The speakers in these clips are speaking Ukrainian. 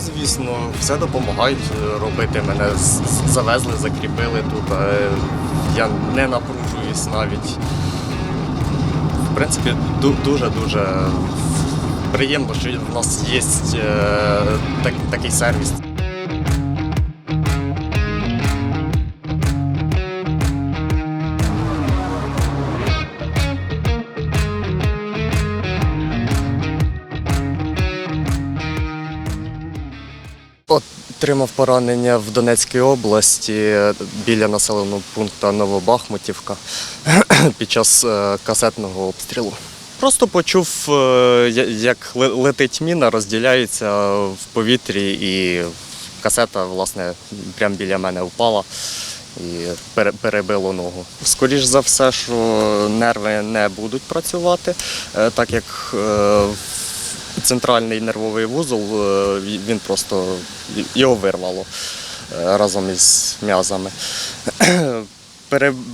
звісно, все допомагають е, робити. Мене завезли, закріпили тут. е, Я не напружуюсь навіть. В принципі, дуже-дуже приємно, що в нас є е, такий сервіс. Отримав поранення в Донецькій області біля населеного пункту Новобахмутівка під час е, касетного обстрілу. Просто почув, е, як летить міна, розділяється в повітрі, і касета, власне, прямо біля мене впала і перебило ногу. Скоріш за все, що нерви не будуть працювати, е, так як е, центральний нервовий вузол, е, він просто його вирвало е, разом із м'язами.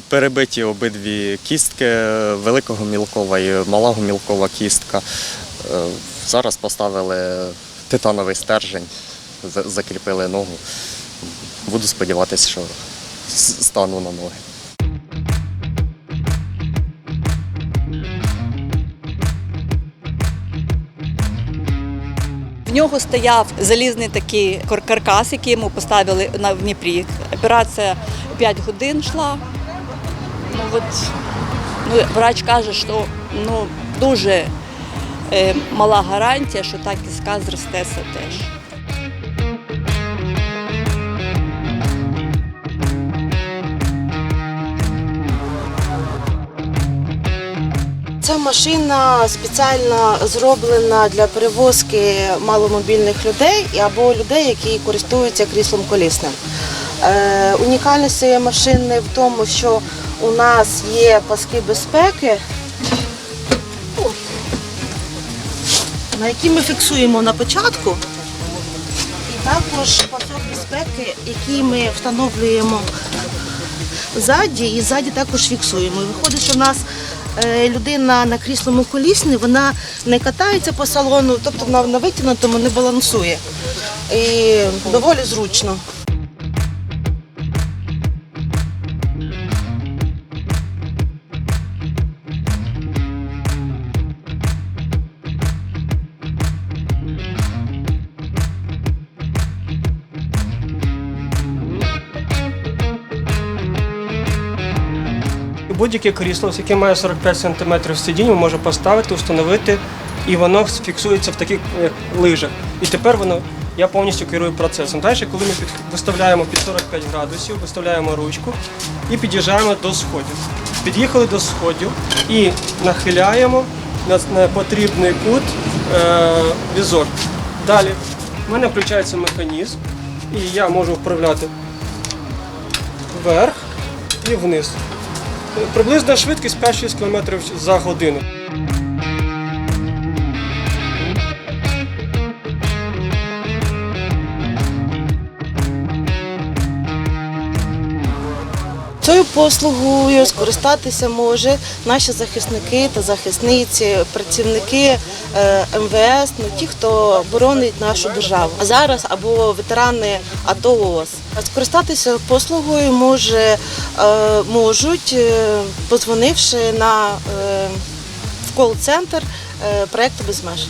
Перебиті обидві кістки е, великого мілкова і малого мілкова кістка. Зараз поставили титановий стержень, закріпили ногу. Буду сподіватися, що стану на ноги. Нього стояв залізний такий каркас, який йому поставили на Дніпрі. Операція 5 годин йшла. Ну от ну, врач каже, що ну дуже е, мала гарантія, що так і сказ зростеться теж. Ця машина спеціально зроблена для перевозки маломобільних людей або людей, які користуються кріслом колісним. Е, унікальність цієї машини в тому, що у нас є паски безпеки, на які ми фіксуємо на початку. І також пасок безпеки, який ми встановлюємо ззаді, і ззаді також фіксуємо. Виходить, що в нас людина на кріслому колісні, вона не катається по салону, тобто вона на витягнутому не балансує. І доволі зручно. Будь-яке крісло, яке має 45 см сидіння, може поставити, встановити, і воно фіксується в таких лижах. І тепер воно, я повністю керую процесом. Далі, коли ми під, виставляємо під 45 градусів, виставляємо ручку і під'їжджаємо до сходів. Під'їхали до сходів і нахиляємо на, потрібний кут е, візок. Далі в мене включається механізм, і я можу вправляти вверх і вниз. Приблизна швидкість 5-6 км за годину. Цією послугою скористатися може наші захисники та захисниці, працівники е, МВС, ну ті, хто боронить нашу державу. А зараз або ветерани АТО ООС. Скористатися послугою може, е, можуть, е, позвонивши на в кол-центр проекту без меж.